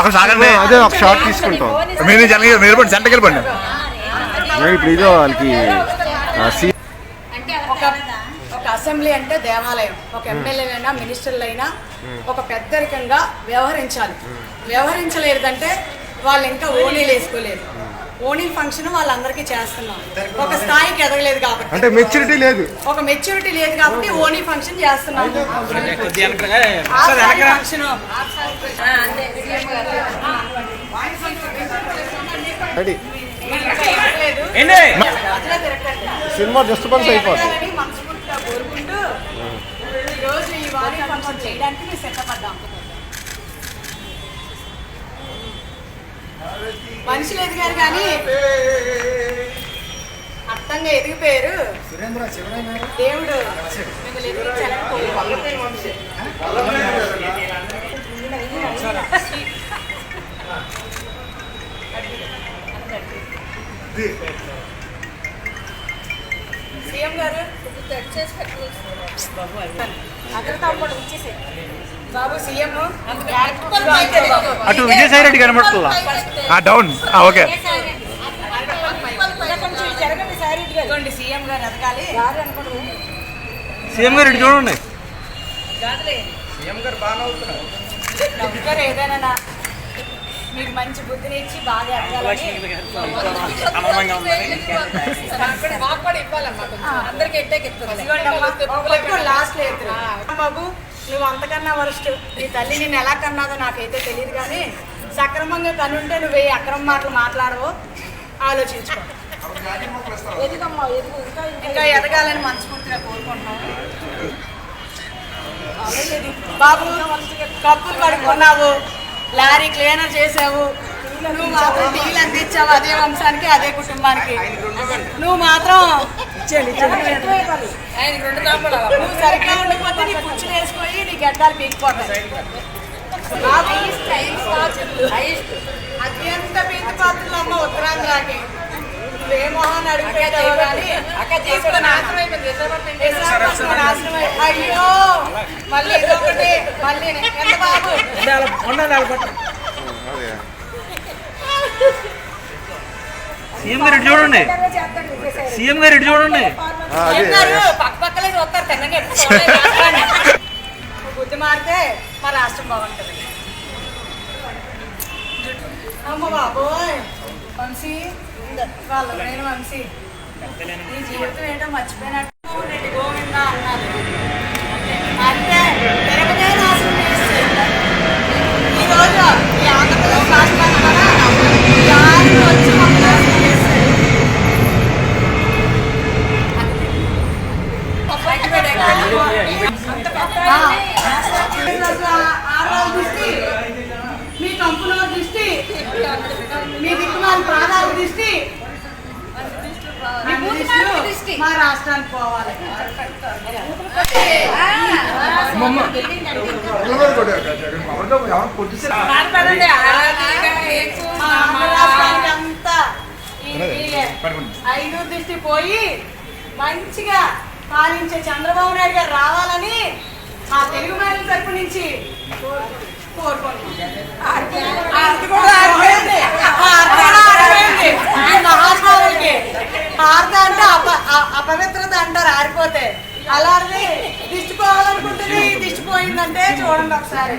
ఒక సాగండి అదే ఒక షార్ట్ తీసుకుంటాం. మీరు జనగా నిలబడి సెంటర్కి వెళ్ళిపోండి. ఇప్పుడు ఇదో వాళ్ళకి ఒక అసెంబ్లీ అంటే దేవాలయం. ఒక ఎమ్మెల్యేలైనా మినిస్టర్లైనా ఒక పెద్దరికంగా వ్యవహరించాలి. వ్యవహరించలేదంటే వాళ్ళు ఇంకా ఓనీలు వేసుకోలేదు. ఓనీ ఫంక్షన్ వాళ్ళందరికీ చేస్తున్నాం. ఒక స్థాయికి ఎదగలేదు కాబట్టి. అంటే మెచ్యూరిటీ లేదు. ఒక మెచ్యూరిటీ లేదు కాబట్టి ఓనీ ఫంక్షన్ చేస్తున్నాం. ఫంక్షన్. సినిమా జస్ట్ పన్స్ అయిపోతుంది మనస్ఫూర్తిగా కోరుకుంటూ ఈ రోజు ఈ వారి ఫంక్షన్ చేయడానికి మేము సిద్ధపడ్డాం మనుషులు ఎదిగారు కానీ అర్థంగా ఎదిగిపోయారు. దేవుడు సీఎం గారు బాబు సీఎం అటు విజయసాయి రెడ్డి కనబడుతుందా ఆ డౌన్ ఆ, ఓకే. సీఎం గారు ఎదగాలి. సీఎం గారు ఇటు చూడండి. ఏదైనా మీకు మంచి బుద్ధిని ఇచ్చి బాగా ఎదగాలని లాస్ట్ బాబు నువ్వు అంతకన్నా వరస్ట్. నీ తల్లి నేను ఎలా కన్నాదో నాకైతే తెలియదు కానీ సక్రమంగా కనుంటే నువ్వు ఏ అక్రమ మాటలు మాట్లాడవు ఆలోచించుకో. ఇంకా ఎదగాలని మనస్ఫూర్తిగా కోరుకుంటున్నాం. బాబు కప్పులు కడుక్కున్నావు లారీ క్లీనర్ చేసావు. నువ్వు మాత్రం టీలు అందించావు అదే వంశానికి అదే కుటుంబానికి. నువ్వు మాత్రం నువ్వు సరిగ్గా ఉండిపోతే నీ పుచ్చులు వేసుకొని నీ గడ్డాలు పీకిపోతాయి అత్యంత పీతి పాత్రలు అమ్మ ఉత్తరాంధ్రకి. అడిగిపోయావు కానీ అయ్యో! మళ్ళీ మళ్ళీ ఎంత బాబు? సీఎం గారు ఇటు చూడండి. సీఎం గారు ఇటు చూడండి. బుద్ధి మారితే మా రాష్ట్రం బాగుంటుంది. అమ్మ బాబోయ్. వంశీ వాళ్ళ నేను వంశీ. నీ జీవితం ఏంటో మర్చిపోయినట్టు. రెడ్డి గోవింద అన్నారు అంటే తిరుపతి నాశనం చేస్తే ఈరోజు ఈ ఆంధ్రప్రదేశ్ రాష్ట్రాన్ని కూడా దారిని వచ్చి మమ్మల్ని నాశనం చేస్తారు ఆడవాళ్ళ దృష్టి మీ కంపుల దృష్టి మీ దిక్కుమాల ప్రాణాల దృష్టి మీ రాష్ట్రానికి పోవాలి ఐదు దృష్టి పోయి మంచిగా పాలించే చంద్రబాబు నాయుడు గారు రావాలని మా తెలుగు మహిళల తరపు నుంచి కోరుకుంటున్నాం ఆర్త అంటే అప అపవిత్రత అంటారు ఆరిపోతే అలాంటి దిష్టి పోవాలనుకుంటుంది దిష్టి పోయిందంటే చూడండి ఒకసారి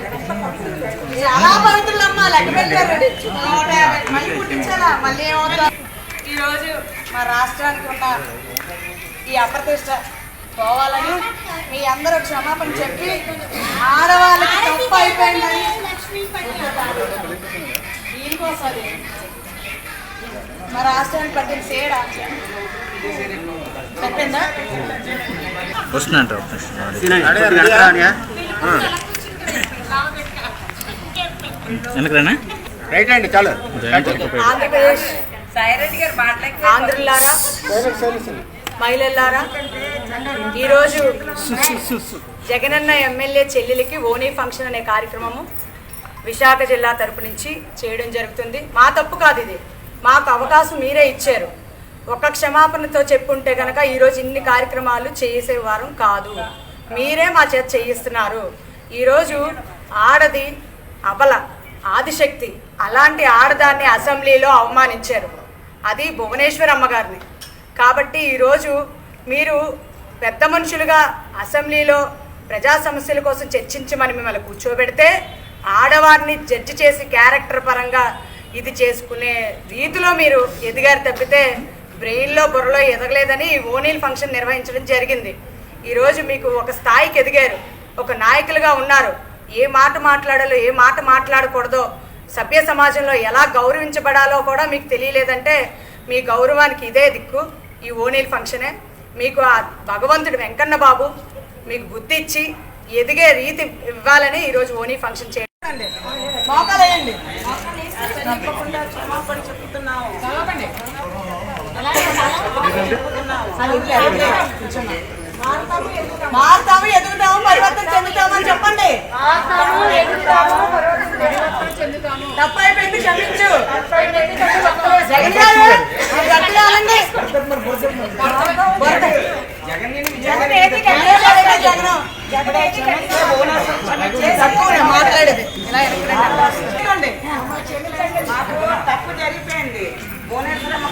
చాలా పవిత్రులమ్మ లెక్క పెట్టారు నూట యాభై మళ్ళీ పుట్టించాలా మళ్ళీ ఏమవుతా ఈరోజు మా రాష్ట్రానికి ఉన్న ఈ అప్రతిష్ట పోవాలని మీ అందరూ క్షమాపణ చెప్పి ఆడవాళ్ళకి తప్పు అయిపోయిందని దీనికోసం మా రాష్ట్రానికి పట్టిన సేడ చెప్పిందా వస్తున్నా ఎందుకురానా రైట్ అండి చాలు. ఆంధ్రప్రదేశ్ ఆంధ్రులారా మహిళలారా ఈరోజు జగనన్న ఎమ్మెల్యే చెల్లెలికి ఓనీ ఫంక్షన్ అనే కార్యక్రమము విశాఖ జిల్లా తరపు నుంచి చేయడం జరుగుతుంది. మా తప్పు కాదు ఇది. మాకు అవకాశం మీరే ఇచ్చారు. ఒక క్షమాపణతో చెప్పుంటే కనుక ఈరోజు ఇన్ని కార్యక్రమాలు చేసేవారం కాదు. మీరే మా చేత చేయిస్తున్నారు. ఈరోజు ఆడది అబల ఆదిశక్తి అలాంటి ఆడదాన్ని అసెంబ్లీలో అవమానించారు. అది భువనేశ్వర్ అమ్మగారిని కాబట్టి ఈరోజు మీరు పెద్ద మనుషులుగా అసెంబ్లీలో ప్రజా సమస్యల కోసం చర్చించమని మిమ్మల్ని కూర్చోబెడితే ఆడవారిని జడ్జి చేసి క్యారెక్టర్ పరంగా ఇది చేసుకునే రీతిలో మీరు ఎదిగారు తప్పితే బ్రెయిన్లో బుర్రలో ఎదగలేదని ఓనీల్ ఫంక్షన్ నిర్వహించడం జరిగింది. ఈరోజు మీకు ఒక స్థాయికి ఎదిగారు. ఒక నాయకులుగా ఉన్నారు. ఏ మాట మాట్లాడాలో ఏ మాట మాట్లాడకూడదో సభ్య సమాజంలో ఎలా గౌరవించబడాలో కూడా మీకు తెలియలేదంటే మీ గౌరవానికి ఇదే దిక్కు. ఈ ఓనీల్ ఫంక్షనే మీకు ఆ భగవంతుడు వెంకన్న బాబు మీకు బుద్ధి ఇచ్చి ఎదిగే రీతి ఇవ్వాలని ఈరోజు ఓనీ ఫంక్షన్ చేయండి మోకాలేయండి మారుతాము ఎదుగుతాము పరివర్తన చెందుతామని చెప్పండి. తప్పు అయిపోయింది క్షమించు. జగన్ గారు గట్టిగా అనండి. మాట్లాడేది. తప్పు జరిగిపోయింది. భువనేశ్వరం